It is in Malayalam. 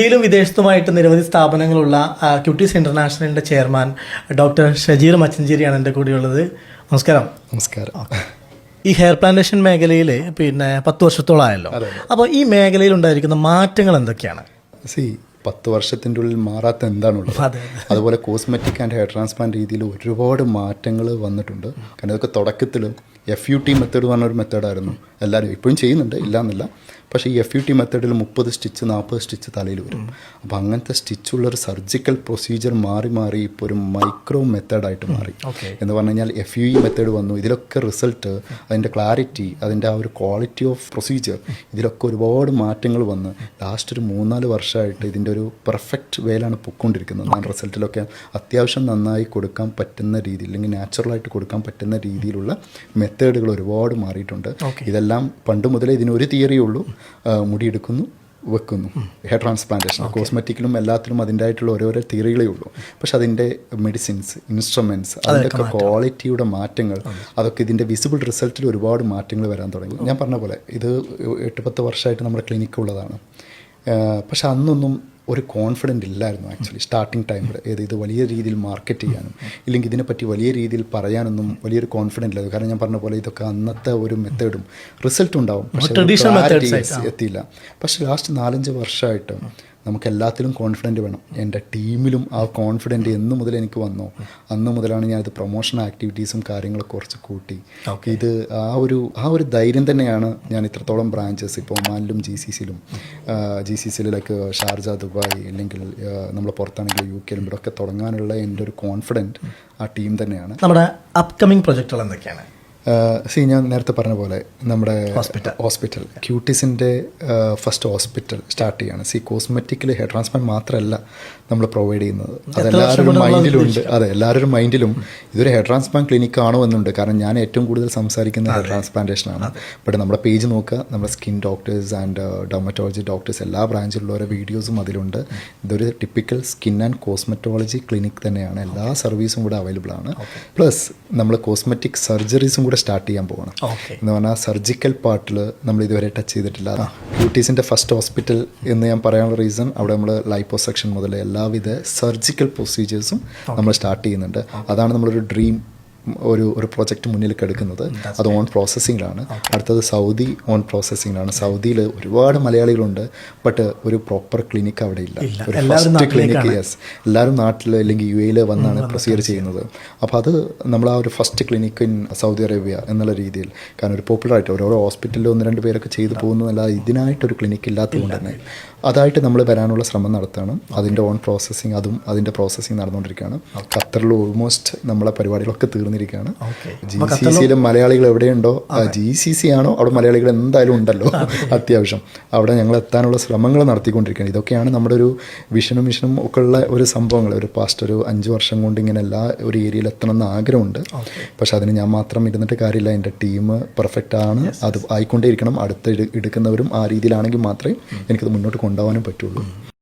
ഇന്ത്യയിലും വിദേശത്തുമായിട്ട് നിരവധി സ്ഥാപനങ്ങളുള്ള ക്യൂട്ടീസ് ഇന്റർനാഷണലിന്റെ ചെയർമാൻ ഡോക്ടർ ഷജീർ മച്ചഞ്ചേരിയാണ് എന്റെ കൂടെയുള്ളത്. നമസ്കാരം. നമസ്കാരം. ഈ ഹെയർ പ്ലാന്റേഷൻ മേഖലയിൽ പിന്നെ പത്ത് വർഷത്തോളമായല്ലോ അപ്പോൾ ഈ മേഖലയിൽ ഉണ്ടായിരിക്കുന്ന മാറ്റങ്ങൾ എന്തൊക്കെയാണ്? സി പത്ത് വർഷത്തിന്റെ ഉള്ളിൽ മാറാത്ത എന്താണുള്ളത്? അതെ അതുപോലെ കോസ്മെറ്റിക് ആൻഡ് ഹെയർ ട്രാൻസ്പ്ലാന്റ് രീതിയിൽ ഒരുപാട് മാറ്റങ്ങൾ വന്നിട്ടുണ്ട്. കാരണം ഇതൊക്കെ തുടക്കത്തിൽ എഫ് യു ടി മെത്തേഡ് പറഞ്ഞൊരു മെത്തേഡായിരുന്നു എല്ലാവരും ഇപ്പോഴും ചെയ്യുന്നുണ്ട് ഇല്ല എന്നല്ല പക്ഷേ ഈ എഫ് യു ടി മെത്തേഡിൽ മുപ്പത് സ്റ്റിച്ച് നാൽപ്പത് സ്റ്റിച്ച് തലയിൽ വരും. അപ്പോൾ അങ്ങനത്തെ സ്റ്റിച്ചുള്ളൊരു സർജിക്കൽ പ്രൊസീജിയർ മാറി മാറി ഇപ്പോൾ ഒരു മൈക്രോ മെത്തേഡായിട്ട് മാറി. എന്ന് പറഞ്ഞു കഴിഞ്ഞാൽ എഫ് യു ഇ മെത്തേഡ് വന്നു. ഇതിലൊക്കെ റിസൾട്ട് അതിന്റെ ക്ലാരിറ്റി അതിന്റെ ആ ഒരു ക്വാളിറ്റി ഓഫ് പ്രൊസീജിയർ ഇതിലൊക്കെ ഒരുപാട് മാറ്റങ്ങൾ വന്ന് ലാസ്റ്റ് ഒരു മൂന്നാൽ വർഷമായിട്ട് ഇതിന്റെ ഒരു പെർഫെക്റ്റ് വേലാണ് പൊയ്ക്കൊണ്ടിരിക്കുന്നത് ഞാൻ റിസൾട്ടിലൊക്കെ അത്യാവശ്യം നന്നായി കൊടുക്കാൻ പറ്റുന്ന രീതിയിൽ അല്ലെങ്കിൽ നാച്ചുറലായിട്ട് കൊടുക്കാൻ പറ്റുന്ന രീതിയിലുള്ള മെത്തേഡുകൾ ഒരുപാട് മാറിയിട്ടുണ്ട്. ഇതെല്ലാം പണ്ട് മുതലേ ഇതിന് ഒരു തിയറിയേ ഉള്ളൂ. മുടിയെടുക്കുന്നു വെക്കുന്നു. ഹെയർ ട്രാൻസ്പ്ലാന്റേഷൻ കോസ്മെറ്റിക്കിലും എല്ലാത്തിലും അതിന്റെതായിട്ടുള്ള ഓരോരോ തിയറികളേ ഉള്ളൂ. പക്ഷെ അതിന്റെ മെഡിസിൻസ് ഇൻസ്ട്രുമെന്റ്സ് അതിന്റെയൊക്കെ ക്വാളിറ്റിയുടെ മാറ്റങ്ങൾ അതൊക്കെ ഇതിന്റെ വിസിബിൾ റിസൾട്ടിൽ ഒരുപാട് മാറ്റങ്ങൾ വരാൻ തുടങ്ങി. ഞാൻ പറഞ്ഞ പോലെ ഇത് എട്ട് പത്ത് വർഷമായിട്ട് നമ്മുടെ ക്ലിനിക്ക് ഉള്ളതാണ്. പക്ഷെ അന്നൊന്നും ഒരു കോൺഫിഡന്റ് ഇല്ലായിരുന്നു ആക്ച്വലി സ്റ്റാർട്ടിങ് ടൈമിൽ ഏത് ഇത് വലിയ രീതിയിൽ മാർക്കറ്റ് ചെയ്യാനും ഇല്ലെങ്കിൽ ഇതിനെപ്പറ്റി വലിയ രീതിയിൽ പറയാനൊന്നും വലിയൊരു കോൺഫിഡന്റ് ഇല്ലായിരുന്നു. കാരണം ഞാൻ പറഞ്ഞ പോലെ ഇതൊക്കെ അന്നത്തെ ഒരു മെത്തേഡും റിസൾട്ട് ഉണ്ടാവും. പക്ഷേ എത്തിയില്ല. പക്ഷേ ലാസ്റ്റ് നാലഞ്ച് വർഷമായിട്ട് നമുക്ക് എല്ലാത്തിലും കോൺഫിഡന്റ് വേണം. എന്റെ ടീമിലും ആ കോൺഫിഡന്റ് എന്ന് മുതൽ എനിക്ക് വന്നോ. അന്ന് മുതലാണ് ഞാൻ ഇത് പ്രൊമോഷൻ ആക്ടിവിറ്റീസും കാര്യങ്ങളൊക്കെ കുറച്ച് കൂട്ടി. ഇത് ആ ഒരു ആ ഒരു ധൈര്യം തന്നെയാണ് ഞാൻ ഇത്രത്തോളം ബ്രാഞ്ചസ് ഇപ്പോൾ ഒമാനിലും ജി സി സിയിലും ജി സി സിയിലൊക്കെ ഷാർജ ദുബായ് അല്ലെങ്കിൽ നമ്മൾ പുറത്താണെങ്കിൽ യു കെയിലും ഇവിടെ ഒക്കെ തുടങ്ങാനുള്ള എന്റെ ഒരു കോൺഫിഡന്റ് ആ ടീം തന്നെയാണ്. നമ്മുടെ അപ്കമിങ് പ്രൊജക്റ്റുകൾ എന്തൊക്കെയാണ്? സി ഞാൻ നേരത്തെ പറഞ്ഞ പോലെ നമ്മുടെ ഹോസ്പിറ്റൽ. ഹോസ്പിറ്റൽ. ക്യൂട്ടീസിന്റെ ഫസ്റ്റ് ഹോസ്പിറ്റൽ സ്റ്റാർട്ട് ചെയ്യാണ്. സി കോസ്മെറ്റിക്കൽ ഹെയർ ട്രാൻസ്പ്ലാന്റ് മാത്രമല്ല നമ്മൾ പ്രൊവൈഡ് ചെയ്യുന്നത്. അതെല്ലാവരുടെ മൈൻഡിലുണ്ട്. അതെ എല്ലാവരുടെ മൈൻഡിലും ഇതൊരു ഹെയർ ട്രാൻസ്പ്ലാന്റ് ക്ലിനിക്ക് ആണോ എന്നുണ്ട്. കാരണം ഞാൻ ഏറ്റവും കൂടുതൽ സംസാരിക്കുന്ന ഹെയർ ട്രാൻസ്പ്ലാന്റേഷൻ ആണ് ബട്ട് നമ്മുടെ പേജ് നോക്കുക നമ്മുടെ skin doctors and dermatology doctors എല്ലാ ബ്രാഞ്ചിലുള്ളവരെ വീഡിയോസും അതിലുണ്ട്. ഇതൊരു typical skin and cosmetology clinic തന്നെയാണ്. എല്ലാ സർവീസും കൂടെ അവൈലബിൾ ആണ്. പ്ലസ് നമ്മൾ കോസ്മെറ്റിക് സർജറീസും കൂടെ സ്റ്റാർട്ട് ചെയ്യാൻ പോകണം എന്ന് പറഞ്ഞാൽ സർജിക്കൽ പാർട്ടിൽ നമ്മൾ ഇതുവരെ ടച്ച് ചെയ്തിട്ടില്ല. ക്യൂട്ടീസിന്റെ ഫസ്റ്റ് ഹോസ്പിറ്റൽ എന്ന് ഞാൻ പറയാനുള്ള റീസൺ അവിടെ നമ്മൾ ലൈപ്പോസെക്ഷൻ മുതൽ എല്ലാവിധ സർജിക്കൽ പ്രൊസീജിയേഴ്സും നമ്മൾ സ്റ്റാർട്ട് ചെയ്യുന്നുണ്ട്. അതാണ് നമ്മളൊരു ഡ്രീം ഒരു ഒരു പ്രോജക്റ്റ് മുന്നിലേക്ക് എടുക്കുന്നത്. അത് ഓൺ പ്രോസസ്സിങ്ങിലാണ് അടുത്തത് സൗദി ഓൺ പ്രോസസ്സിങ്ങിലാണ് സൗദിയിൽ ഒരുപാട് മലയാളികളുണ്ട് ബട്ട് ഒരു പ്രോപ്പർ ക്ലിനിക്ക് അവിടെ ഇല്ല. ഒരു ഫസ്റ്റ് ക്ലിനിക്ക് യെസ് എല്ലാവരും നാട്ടിൽ അല്ലെങ്കിൽ യു എയിൽ വന്നാണ് പ്രൊസീജിയർ ചെയ്യുന്നത്. അപ്പോൾ അത് നമ്മൾ ആ ഒരു first clinic in Saudi Arabia എന്നുള്ള രീതിയിൽ കാരണം ഒരു പോപ്പുലർ ആയിട്ട് ഓരോ ഹോസ്പിറ്റലിൽ ഒന്ന് രണ്ട് പേരൊക്കെ ചെയ്തു പോകുന്നതല്ല ഇതിനായിട്ടൊരു ക്ലിനിക്ക് ഇല്ലാത്തതുകൊണ്ട് തന്നെ അതായിട്ട് നമ്മൾ വരാനുള്ള ശ്രമം നടത്തണം. അതിന്റെ ഓൺ പ്രോസസ്സിങ് അതും അതിന്റെ പ്രോസസ്സിങ് നടന്നുകൊണ്ടിരിക്കുകയാണ്. ഖത്തറിൽ ഓൾമോസ്റ്റ് നമ്മളെ പരിപാടികളൊക്കെ തീർന്നിരിക്കുകയാണ് Okay. ജി സി സിയിലെ മലയാളികൾ എവിടെയുണ്ടോ? ജി സി സി ആണോ? അവിടെ മലയാളികൾ എന്തായാലും ഉണ്ടല്ലോ. അത്യാവശ്യം. അവിടെ ഞങ്ങൾ എത്താനുള്ള ശ്രമങ്ങൾ നടത്തിക്കൊണ്ടിരിക്കുകയാണ്. ഇതൊക്കെയാണ് നമ്മുടെ ഒരു വിഷനും മിഷനും ഒക്കെ ഉള്ള ഒരു സംഭവങ്ങൾ. ഒരു പാസ്റ്റ് ഒരു അഞ്ച് വർഷം കൊണ്ട് ഇങ്ങനെ എല്ലാ ഒരു ഏരിയയിൽ എത്തണം എന്ന് ആഗ്രഹമുണ്ട്. പക്ഷെ അതിന് ഞാൻ മാത്രം ഇരുന്നിട്ട് കാര്യമില്ല. എന്റെ ടീം പെർഫെക്റ്റ് ആണ്. അത് ആയിക്കൊണ്ടേയിരിക്കണം. അടുത്ത് എടു- എടുക്കുന്നവരും ആ രീതിയിലാണെങ്കിൽ മാത്രമേ എനിക്കത് മുന്നോട്ട് കൊണ്ടുപോകാനും പറ്റുള്ളൂ.